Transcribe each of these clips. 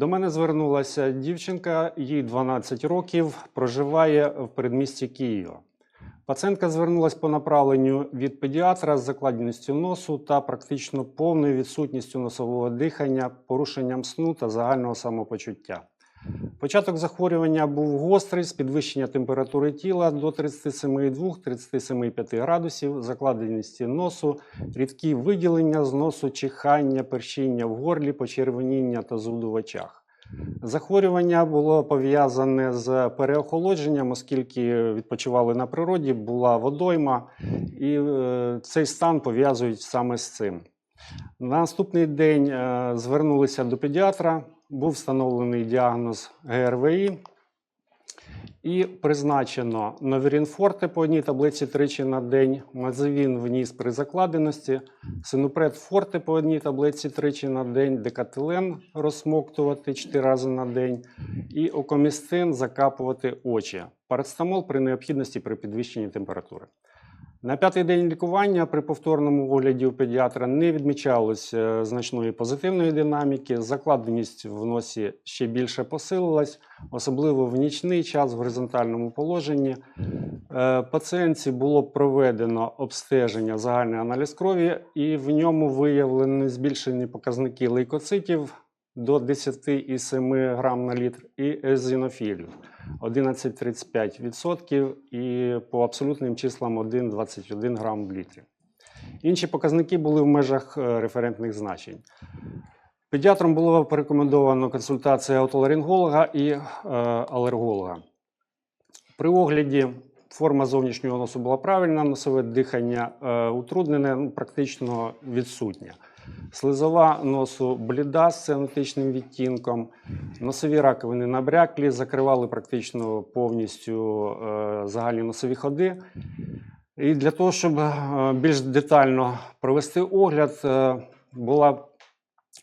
До мене звернулася дівчинка, їй 12 років, проживає в передмісті Києва. Пацієнтка звернулася по направленню від педіатра з закладеністю носу та практично повною відсутністю носового дихання, порушенням сну та загального самопочуття. Початок захворювання був гострий з підвищення температури тіла до 37,2-37,5 градусів, закладеності носу, рідкі виділення з носу, чихання, першіння в горлі, почервоніння та зуду в очах. Захворювання було пов'язане з переохолодженням, оскільки відпочивали на природі, була водойма, і е, цей стан пов'язують саме з цим. На наступний день е, звернулися до педіатра, був встановлений діагноз ГРВІ і. Призначено Новірін Форте по одній таблиці тричі на день, Мазевін вніс при закладеності, Синупред Форте по одній таблиці тричі на день, Декателен розсмоктувати 4 рази на день. І окомістин закапувати очі. Парацетамол при необхідності при підвищенні температури. На п'ятий день лікування при повторному огляді у педіатра не відмічалось е, значної позитивної динаміки. Закладеність в носі ще більше посилилась, особливо в нічний час в горизонтальному положенні. Е, Пацієнтці було проведено обстеження загальний аналіз крові, і в ньому виявлені збільшені показники лейкоцитів до 10,7 грам на літр і езінофілів 11,35% і по абсолютним числам 1,21 грам в літрі. Інші показники були в межах е, референтних значень. Педіатрам було порекомендовано консультація отоларинголога і е, алерголога. При огляді форма зовнішнього носу була правильна, носове дихання е, утруднене, ну, практично відсутнє. Слизова носу бліда з цианотичним відтінком, носові раковини набряклі, закривали практично повністю е, загальні носові ходи. І для того, щоб е, більш детально провести огляд, е, була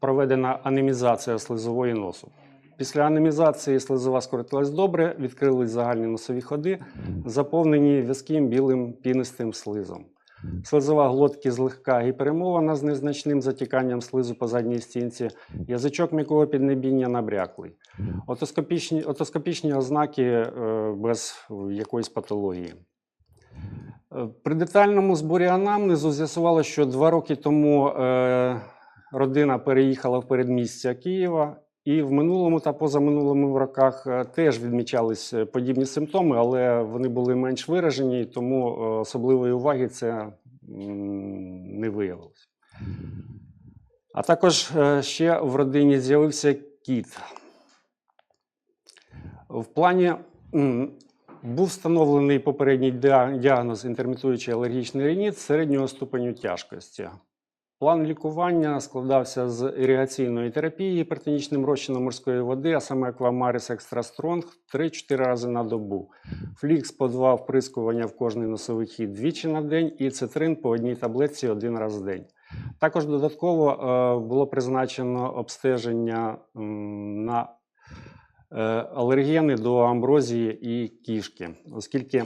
проведена анемізація слизової носу. Після анемізації слизова скоротилась добре, відкрились загальні носові ходи, заповнені в'язким білим пінистим слизом. Слизова глотки злегка гіперемована з незначним затіканням слизу по задній стінці, язичок м'якого піднебіння набряклий. Отоскопічні, отоскопічні ознаки е, без якоїсь патології. Е, При детальному зборі анамнезу з'ясувалося, що два роки тому е, родина переїхала в передмістя Києва, і в минулому та позаминулому роках е, теж відмічались е, подібні симптоми, але вони були менш виражені, тому е, особливої уваги це не виявилось. А також ще в родині з'явився кіт. В плані був встановлений попередній діагноз інтермітуючий алергічний рініт середнього ступеню тяжкості. План лікування складався з іригаційної терапії гіпертонічним розчином морської води, а саме Аквамарис Екстра Стронг 3-4 рази на добу. Флікс по два вприскування в кожний носовий хід двічі на день і цитрин по одній таблетці один раз в день. Також додатково е, було призначено обстеження на е, алергени до амброзії і кішки, оскільки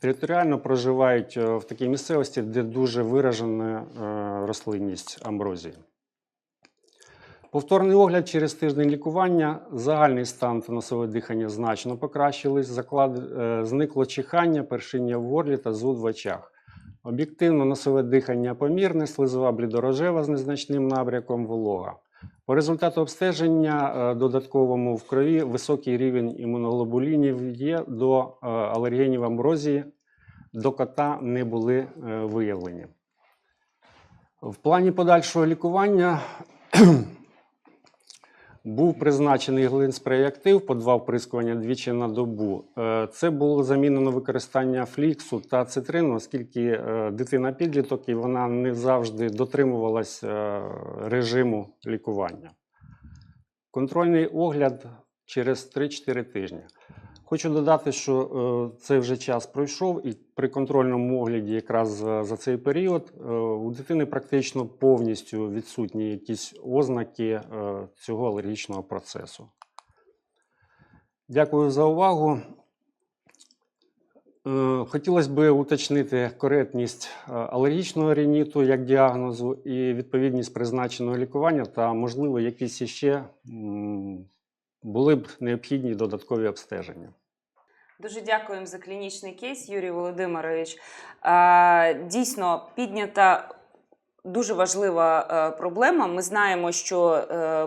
територіально проживають е, в такій місцевості, де дуже виражена е, рослинність амброзії. Повторний огляд через тиждень лікування, загальний стан та носове дихання значно покращились, заклад, е, зникло чихання, першиння в горлі та зуд в очах. Об'єктивно носове дихання помірне, слизова блідорожева з незначним набряком волога. По результату обстеження е, додатковому в крові високий рівень імуноглобулінів є до е, алергенів амброзії, до кота не були е, виявлені. В плані подальшого лікування був призначений глинспрей актив по два вприскування двічі на добу. Е, Це було замінено використання фліксу та цитрину, оскільки е, дитина підліток і вона не завжди дотримувалась е, режиму лікування. Контрольний огляд через 3-4 тижні. Хочу додати, що е, цей вже час пройшов, і при контрольному огляді, якраз за, цей період, е, у дитини практично повністю відсутні якісь ознаки е, цього алергічного процесу. Дякую за увагу. Хотілося б уточнити коректність алергічного рініту як діагнозу і відповідність призначеного лікування, та, можливо, якісь іще були б необхідні додаткові обстеження. Дуже дякуємо за клінічний кейс, Юрій Володимирович. Дійсно, піднята дуже важлива е, проблема. Ми знаємо, що е,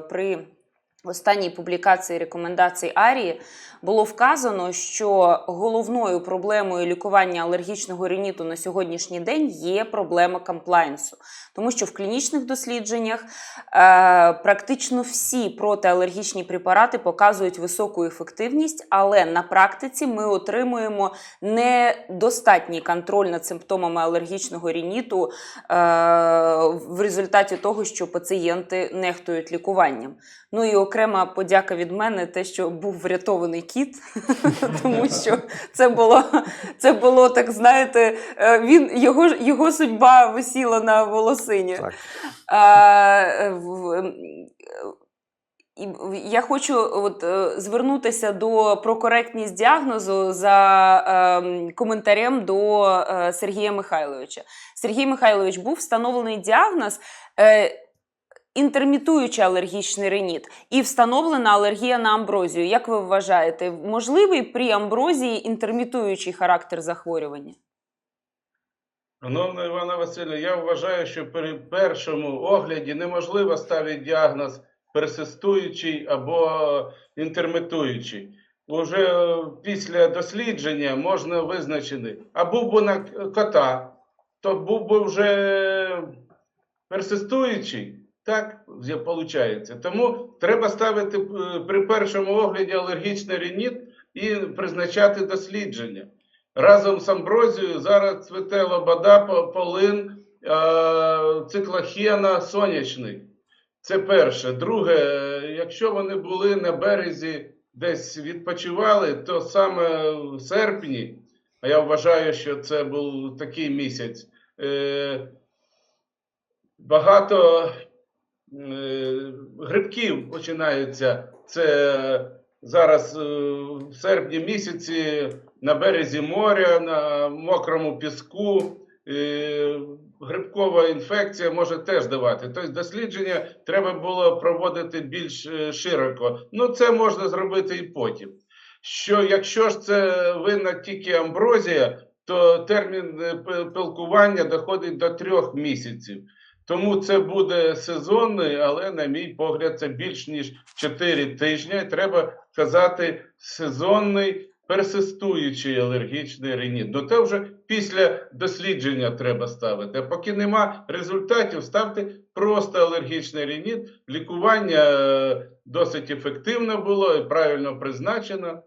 при останній публікації рекомендацій Арії було вказано, що головною проблемою лікування алергічного риніту на сьогоднішній день є проблема комплайнсу. Тому що в клінічних дослідженнях е, практично всі протиалергічні препарати показують високу ефективність, але на практиці ми отримуємо недостатній контроль над симптомами алергічного рініту е, в результаті того, що пацієнти нехтують лікуванням. Ну і окрема подяка від мене, те, що був врятований кіт, тому що це було, це було так, знаєте, е, він, його, його судьба висіла на волосині. Так. А, в- і в- я хочу от, е, звернутися до про коректність діагнозу за ем, коментарем до е, Сергія Михайловича. Сергій Михайлович був встановлений діагноз. Е, Інтермітуючий алергічний реніт і встановлена алергія на амброзію. Як ви вважаєте, можливий при амброзії інтермітуючий характер захворювання? Шановна Івана Васильівна, я вважаю, що при першому огляді неможливо ставити діагноз персистуючий або інтермітуючий. Уже після дослідження можна визначити, а був би на кота, то був би вже персистуючий. Так виходить. Тому треба ставити е, при першому огляді алергічний рініт і призначати дослідження. Разом з амброзією зараз цвіте лобода, полин, е, циклохена, сонячний. Це перше. Друге, е, якщо вони були на березі, десь відпочивали, то саме в серпні, а я вважаю, що це був такий місяць, багато грибків починаються. Це зараз е, в серпні місяці на березі моря, на мокрому піску. е, Грибкова інфекція може теж давати. Тобто дослідження треба було проводити більш е, широко. Ну, це можна зробити і потім. Що якщо ж це винна тільки амброзія, то термін е, пилкування доходить до трьох місяців. Тому це буде сезонний, але, на мій погляд, це більш ніж 4 тижні. Треба казати сезонний персистуючий алергічний реніт. Ну це вже після дослідження треба ставити. А поки нема результатів, ставте просто алергічний реніт. Лікування е, досить ефективно було і правильно призначено.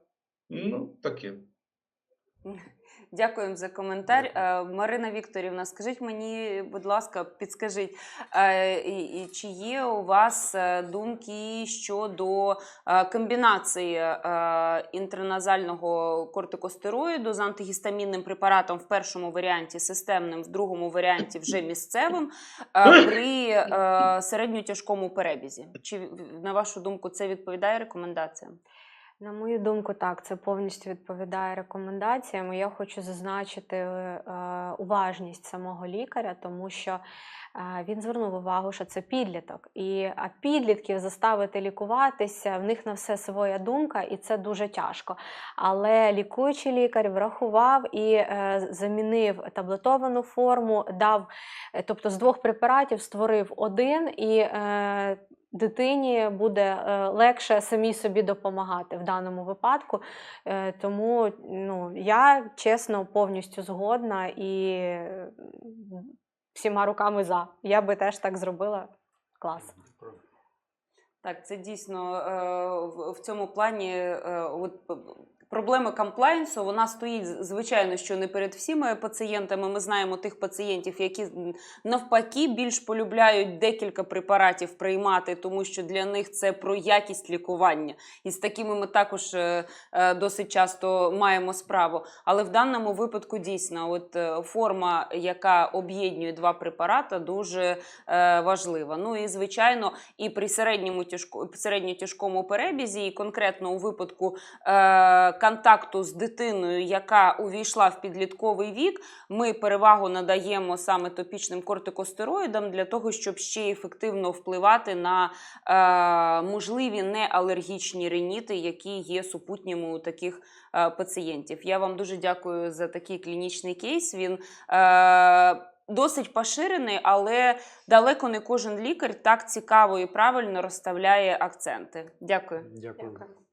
Ну, таке. Дякуємо за коментар. Е, Марина Вікторівна, скажіть мені, будь ласка, підскажіть, е, чи є у вас е, думки щодо комбінації інтраназального кортикостероїду з антигістамінним препаратом в першому варіанті системним, в другому варіанті вже місцевим при середньотяжкому перебізі? Чи на вашу думку це відповідає рекомендаціям? На мою думку, так, це повністю відповідає рекомендаціям. Я хочу зазначити е, уважність самого лікаря, тому що е, він звернув увагу, що це підліток. І а підлітків заставити лікуватися, в них на все своя думка, і це дуже тяжко. Але лікуючий лікар врахував і е, замінив таблетовану форму, дав, тобто з двох препаратів створив один і. Дитині буде е, легше самій собі допомагати в даному випадку. Е, Тому ну, я чесно повністю згодна і всіма руками за. Я би теж так зробила. Клас. Так, це дійсно е, в- цьому плані от, проблема комплайнсу, вона стоїть, звичайно, що не перед всіма пацієнтами. Ми знаємо тих пацієнтів, які навпаки більш полюбляють декілька препаратів приймати, тому що для них це про якість лікування. І з такими ми також е, е, досить часто маємо справу. Але в даному випадку дійсно, от е, форма, яка об'єднує два препарати, дуже важлива. Ну і звичайно, і при середньому тяжко, середньотяжкому перебізі, і конкретно у випадку контакту з дитиною, яка увійшла в підлітковий вік, ми перевагу надаємо саме топічним кортикостероїдам для того, щоб ще ефективно впливати на е, можливі неалергічні реніти, які є супутніми у таких е, пацієнтів. Я вам дуже дякую за такий клінічний кейс. Він е, досить поширений, але далеко не кожен лікар так цікаво і правильно розставляє акценти. Дякую. Дякую. Дякую.